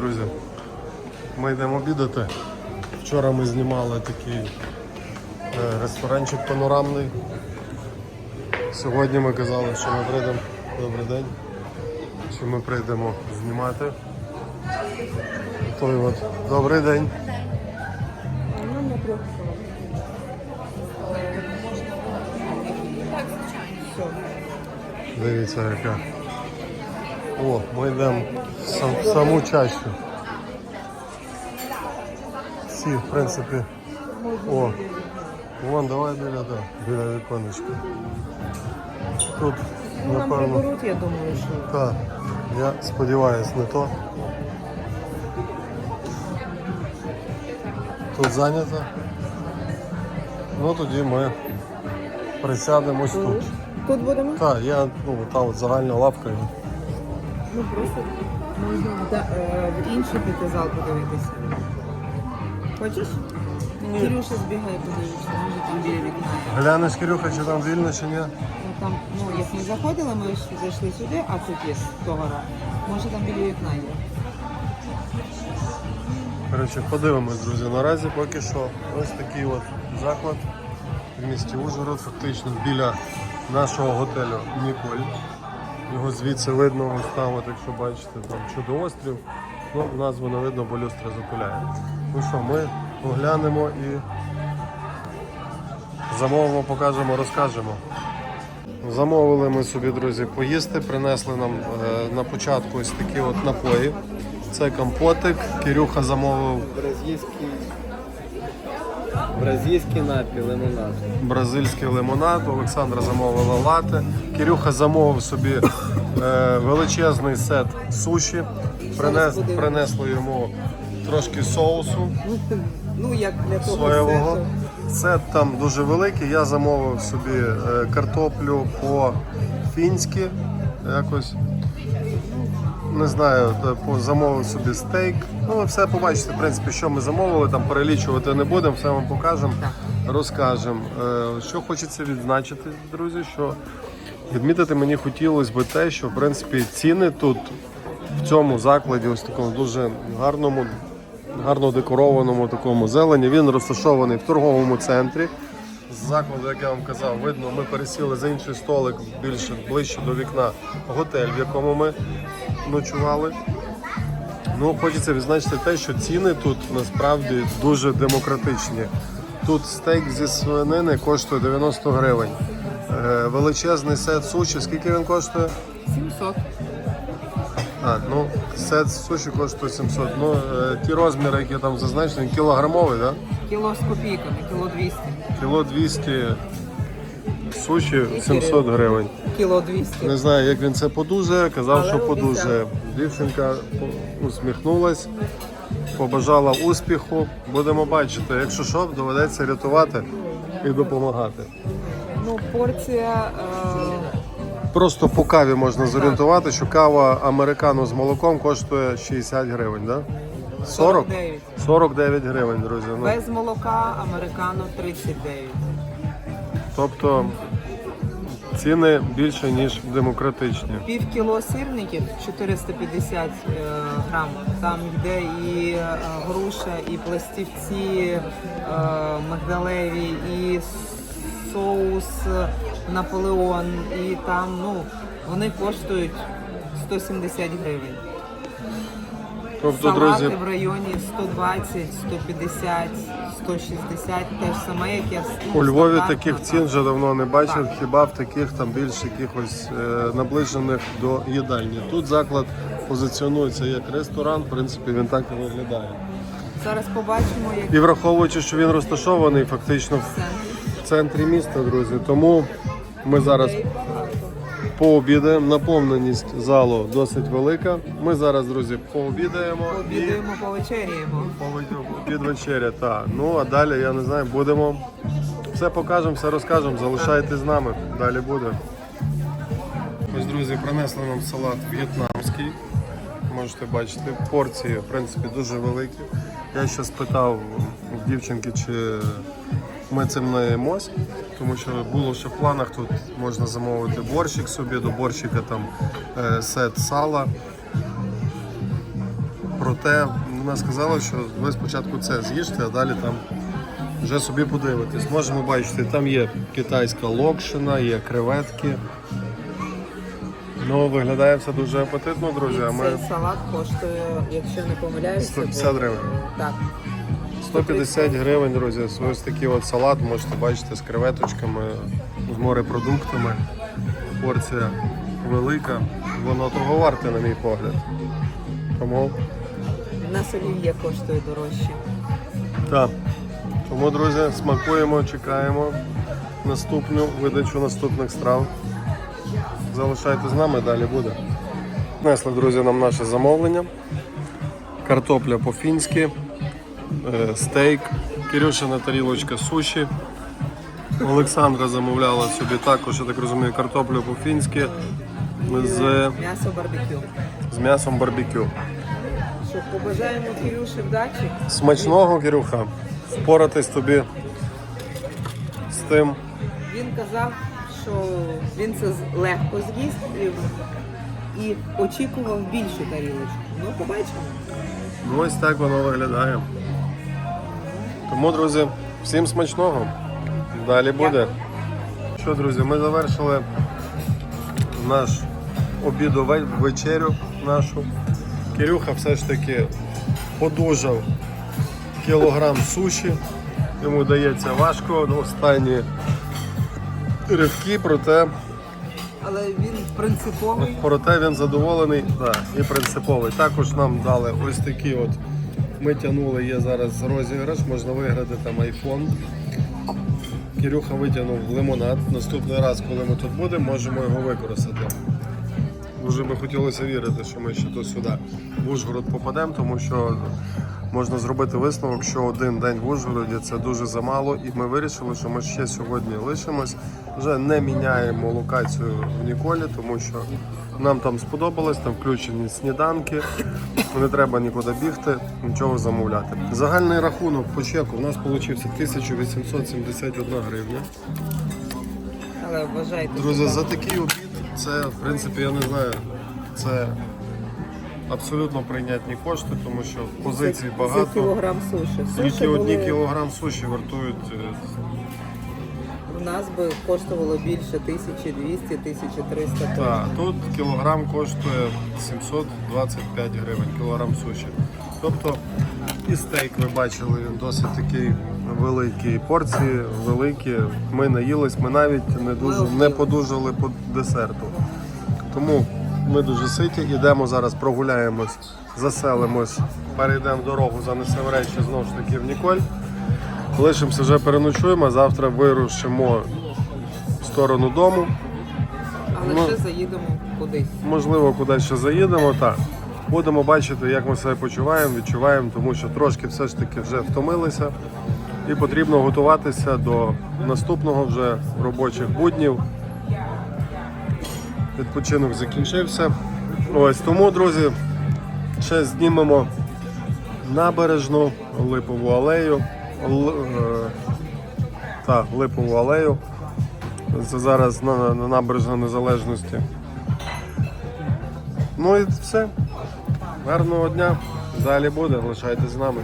Друзі, ми йдемо обідати. Вчора ми знімали такий е, ресторанчик панорамний. Сьогодні ми казали, що ми прийдемо. Добрий день. Що ми прийдемо знімати. Той от. Добрий день. Дивіться яка. О, ми йдемо сам, саму чащу. Всі, в принципі. О, вон, давай біля, да, біля віконечка. Тут, Ну, нам напевно, приберуть, я думаю, що. так, я сподіваюся, не то. Тут зайнято. Ну тоді ми присядемо ось тут. Тут будемо? Так, я, ну, та от загальна лавка. Ну просто можна в, да- е, в інший піти зал подивитися. Хочеш? Кирюша збігає, подивитися, може там біля вікна. Глянеш, Кирюха, чи там вільно, чи ні? Ну там, ну як ми заходили, ми ж зайшли сюди, а тут є догора. Може там біля вікна є. Коротше, подивимось, друзі. Наразі поки що ось такий от заклад в місті Ужгород, фактично біля нашого готелю Ніколь. Його звідси видно, от, якщо бачите, там чудо-острів. Ну, назву не видно, бо люстра запиляє. Ну що, ми оглянемо і замовимо, покажемо, розкажемо. Замовили ми собі, друзі, поїсти, принесли нам е, на початку ось такі от напої. Це компотик. Кирюха замовив Бразильський, напій, лимонад. бразильський лимонад, Олександра замовила лати. Кирюха замовив собі е, величезний сет суші. Принес, принесли йому трошки соусу Ну як для того соєвого. сету. Сет там дуже великий. Я замовив собі е, картоплю по-фінськи. Якось. Не знаю, замовив собі стейк. Ну, ви все побачите, в принципі, що ми замовили, там перелічувати не будемо, все вам покажемо, розкажемо. Е, Що хочеться відзначити, друзі, що відмітити мені хотілося б те, що в принципі ціни тут в цьому закладі, ось такому дуже гарному, гарно декорованому такому зелені. Він розташований в торговому центрі. З закладу, як я вам казав, видно, ми пересіли за інший столик більше ближче до вікна готель, в якому ми ночували. Ну, хочеться відзначити те, що ціни тут насправді дуже демократичні. Тут стейк зі свинини коштує 90 гривень. Е, Величезний сет суші, скільки він коштує? 700. А, ну, сет суші коштує 700. Ну, е, ті розміри, які там зазначені, кілограмовий, так? Да? Кіло з копійками, кіло 200. Кіло 200 суші 700 гривень. Кіло 200. Не знаю, як він це подужає, казав, Але що обіцяв. подужає. Дівчинка усміхнулась, побажала успіху. Будемо бачити. Якщо що, доведеться рятувати і допомагати. Ну, порція е, Просто по каві можна зорієнтувати, що кава американо з молоком коштує 60 гривень, да? 40? 49. 49 гривень, друзі. Ну, Без молока американо 39. тобто ціни більше, ніж демократичні. Пів кіло сирників 450 е, грам. Там йде і е, груша, і пластівці магдалеві, і соус Наполеон. І там ну, вони коштують 170 гривень. Тобто, Салати друзі, в районі 120, 150, 160, те ж саме, як я ну, у Львові таких цін вже давно не бачив, Так. хіба в таких там більш якихось е, наближених до їдальні. Тут заклад позиціонується як ресторан, в принципі, він так і виглядає. Зараз побачимо, як І враховуючи, що він розташований фактично в центрі міста, друзі, тому ми зараз пообідаємо. Наповненість залу досить велика. Ми зараз, друзі, пообідаємо і Обідаємо, повечеряємо. під вечеря. Так. Ну а далі я не знаю, будемо все покажемо, все розкажемо. Залишайтесь з нами. Далі буде. Ось, друзі, принесли нам салат в'єтнамський. Можете бачити, порції, в принципі, дуже великі. Я ще спитав дівчинки, чи ми цим наїмось, тому що було ще в планах тут можна замовити борщик собі, до борщика там е, сет сала. Проте вона сказала, що ви спочатку це з'їжте, а далі там вже собі подивитесь. Можемо бачити, там є китайська локшина, є креветки. Ну, виглядає все дуже апетитно, друзі. А ми салат коштує, якщо не помиляюся, 150 гривень. Так. 150 гривень, друзі. Ось такий от салат можете бачити з креветочками, з морепродуктами. Порція велика. Воно того варте, на мій погляд. Тому нас олів'є коштує дорожче. Так. Тому, друзі, смакуємо, чекаємо наступну видачу наступних страв. Залишайтесь з нами, далі буде. Несли, друзі, нам наше замовлення. Картопля по-фінськи, стейк, Кирюшина тарілочка суші. Олександра замовляла собі також, я так розумію, картоплю по-фінськи з, М'ясо барбекю. з м'ясом барбекю. Що, побажаємо Кирюші вдачі. Смачного, Кирюха. Впоратись тобі з тим. Він казав, що він це легко з'їсть і, і очікував більшу тарілочку. Ну, побачимо. Ну, ось так воно виглядає. Тому, друзі, всім смачного. Далі буде. Що, друзі, ми завершили наш обідовий вечерю нашу. Кирюха все ж таки подужав кілограм суші. Йому дається важко останні ривки, проте Але він принциповий. Проте він задоволений да, і принциповий. Також нам дали ось такі от. Ми тягнули, є зараз розіграш, можна виграти там айфон. Кирюха витягнув лимонад. Наступний раз, коли ми тут будемо, можемо його використати. Дуже би хотілося вірити, що ми ще до сюди в Ужгород попадемо, тому що можна зробити висновок, що один день в Ужгороді це дуже замало, і ми вирішили, що ми ще сьогодні лишимось. Вже не міняємо локацію в Ніколі, тому що нам там сподобалось, там включені сніданки, не треба нікуди бігти, нічого замовляти. Загальний рахунок по чеку у нас вийшов 1871 гривня. Але вважайте, Друзі, за такий обід це, в принципі, я не знаю, це абсолютно прийнятні кошти, тому що позицій за багато. кілограм суші. Тільки одні кілограм суші вартують нас би коштувало більше 1200-1300 Так, тут кілограм коштує 725 гривень, кілограм суші. Тобто і стейк ви бачили, він досить такий великий. Порції великі. Ми наїлись, ми навіть не дуже не подужали по десерту. Тому ми дуже ситі, йдемо зараз, прогуляємось, заселимось, перейдемо дорогу, занесемо речі знову ж таки в Ніколь. Лишимося вже переночуємо, а завтра вирушимо в сторону дому. Але Ну. ще заїдемо кудись. Можливо, кудись ще заїдемо. Так. Будемо бачити, як ми себе почуваємо, відчуваємо, тому що трошки все ж таки вже втомилися. І потрібно готуватися до наступного вже робочих буднів. Відпочинок закінчився. Ось тому, друзі, ще знімемо набережну, липову алею. Е, та, липову алею. Це зараз на, на набережна незалежності. Ну і все. Гарного дня. Далі буде. Лишайтесь з нами.